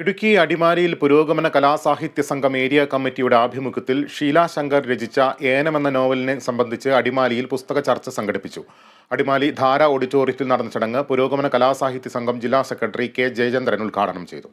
ഇടുക്കി അടിമാലിയിൽ പുരോഗമന കലാസാഹിത്യ സംഘം ഏരിയ കമ്മിറ്റിയുടെ ആഭിമുഖ്യത്തിൽ ഷീല ശങ്കർ രചിച്ച ഏനം എന്ന നോവലിനെ സംബന്ധിച്ച് അടിമാലിയിൽ പുസ്തക ചർച്ച സംഘടിപ്പിച്ചു. അടിമാലി ധാര ഓഡിറ്റോറിയത്തിൽ നടന്ന ചടങ്ങ് പുരോഗമന കലാസാഹിത്യ സംഘം ജില്ലാ സെക്രട്ടറി കെ ജയചന്ദ്രൻ ഉദ്ഘാടനം ചെയ്തു.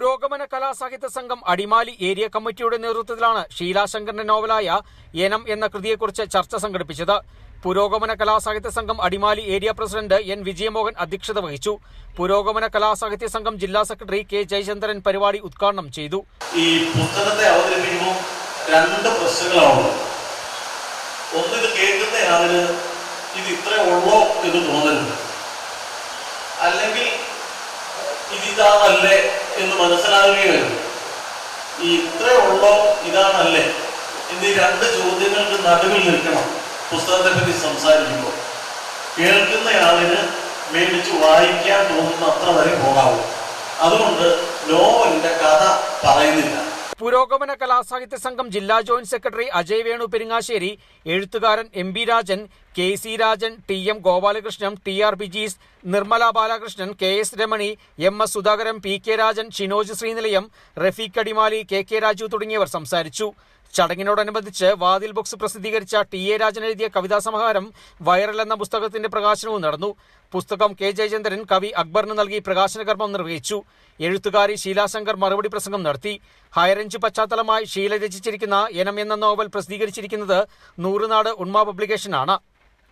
പുരോഗമന കലാസാഹിത്യ സംഘം അടിമാലി ഏരിയ കമ്മിറ്റിയുടെ നേതൃത്വത്തിലാണ് ഷീലാശങ്കറിന്റെ നോവലായ യനം എന്ന കൃതിയെക്കുറിച്ച് ചർച്ച സംഘടിപ്പിച്ചത്. പുരോഗമന കലാസാഹിത്യ സംഘം Adimali area president N Vijayamohan അധ്യക്ഷത വഹിച്ചു. പുരോഗമന കലാസാഹിത്യ സംഘം ജില്ലാ സെക്രട്ടറി കെ ജയചന്ദ്രൻ പരിപാടി ഉദ്ഘാടനം ചെയ്തു. ഈ പുസ്തകത്തെ അവതരിപ്പിക്കുമ്പോൾ രണ്ട് പ്രശ്നങ്ങളാണുള്ളത്. ഒന്ന് ഇത് കേൾക്കുന്ന ഇത് ഇത്ര ഉള്ളോ എന്ന് തോന്നരുത് അല്ലെങ്കിൽ ഇതിതാണല്ലേ എന്ന് മനസ്സിലാകുകയും വരുന്നു ഈ ഇത്രേ ഉള്ളോ ഇതാണല്ലേ? എന്നീ രണ്ട് ചോദ്യങ്ങൾക്ക് നടുവിൽ നിൽക്കണം പുസ്തകത്തെ പറ്റി സംസാരിക്കുമ്പോൾ. കേൾക്കുന്ന ആളിന് മേടിച്ച് വായിക്കാൻ തോന്നുന്ന അത്ര വരെ പോകാവൂ. അതുകൊണ്ട് നോവലിന്റെ കഥ പറയുന്നില്ല. പുരോഗമന കലാസാഹിത്യ സംഘം ജില്ലാ ജോയിന്റ് സെക്രട്ടറി അജയ് വേണു പെരിങ്ങാശ്ശേരി എഴുത്തുകാരൻ M B Rajan K C Rajan T M Gopalakrishnan T R Bijees Nirmala Balakrishnan K S Ramani M S Sudhakaran P K Rajan Shinoj Sreenilayam Rafeeq Adimali K K Raju തുടങ്ങിയവർ സംസാരിച്ചു. ചടങ്ങിനോടനുബന്ധിച്ച് വാതിൽ books പ്രസിദ്ധീകരിച്ച T A Rajan എഴുതിയ കവിതാ സമാഹാരം viral എന്ന പുസ്തകത്തിന്റെ പ്രകാശനവും നടന്നു. പുസ്തകം കെ ജയചന്ദ്രൻ കവി അക്ബറിന് നൽകി പ്രകാശനകർമ്മം നിർവഹിച്ചു. എഴുത്തുകാരി ശീലാശങ്കർ മറുപടി പ്രസംഗം നടത്തി. ഹൈറേഞ്ച് പശ്ചാത്തലമായി ഷീല രചിച്ചിരിക്കുന്ന എനം എന്ന നോവൽ പ്രസിദ്ധീകരിച്ചിരിക്കുന്നത് നൂറുനാട് ഉണ്മ പബ്ലിക്കേഷനാണ്.